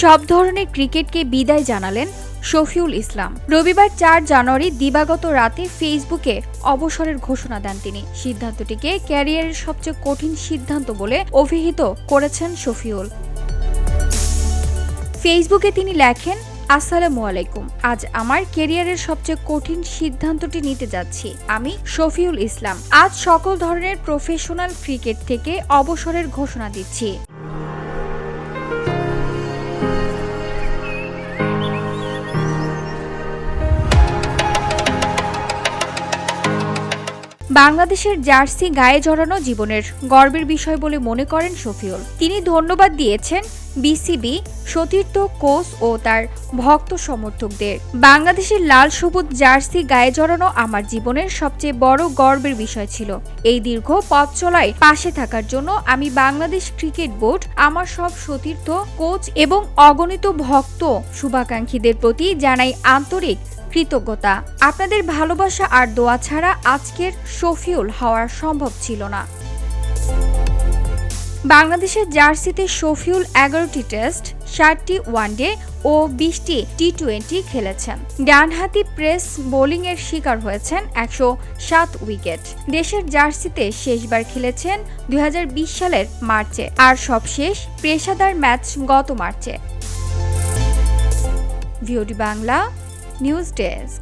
সব ধরনের ক্রিকেটকে বিদায় জানালেন শফিউল ইসলাম। রবিবার চার জানুয়ারি দিবাগত রাতে ফেসবুকে অবসরের ঘোষণা দেন তিনি। সিদ্ধান্তটিকে ক্যারিয়ারের সবচেয়ে কঠিন সিদ্ধান্ত বলে অভিহিত করেছেন শফিউল। ফেসবুকে তিনি লেখেন, আসসালামু আলাইকুম। আজ আমার কেরিয়ারের সবচেয়ে কঠিন সিদ্ধান্তটি নিতে যাচ্ছি। আমি শফিউল ইসলাম। আজ সকল ধরনের প্রফেশনাল ক্রিকেট থেকে অবসরের ঘোষণা দিচ্ছি। বাংলাদেশের জার্সি গায়ে জড়ানো জীবনের গর্বের বিষয় বলে মনে করেন শফিউল। তিনি ধন্যবাদ দিয়েছেন বিসিবি, সতীর্থ, কোচ ও তার ভক্ত সমর্থকদের। বাংলাদেশের লাল সবুজ জার্সি গায়ে জড়ানো আমার জীবনের সবচেয়ে বড় গর্বের বিষয় ছিল। এই দীর্ঘ পথ চলায় পাশে থাকার জন্য আমি বাংলাদেশ ক্রিকেট বোর্ড, আমার সব সতীর্থ, কোচ এবং অগণিত ভক্ত শুভাকাঙ্ক্ষীদের প্রতি জানাই আন্তরিক কৃতজ্ঞতা। আপনাদের ভালোবাসা আর দোয়া ছাড়া আজকের শফিউল হওয়ার সম্ভব ছিল না। বাংলাদেশের জার্সিতে শফিউল এগারোটি টেস্ট, ষাটটি ওয়ানডে ও বিশটি টি টোয়েন্টি খেলেছেন। ডানহাতি প্রেস বোলিংয়ের শিকার হয়েছেন একশো সাত উইকেট। দেশের জার্সিতে শেষবার খেলেছেন দুই হাজার বিশ সালের মার্চে আর সবশেষ পেশাদার ম্যাচ গত মার্চে। VOD Bangla news desk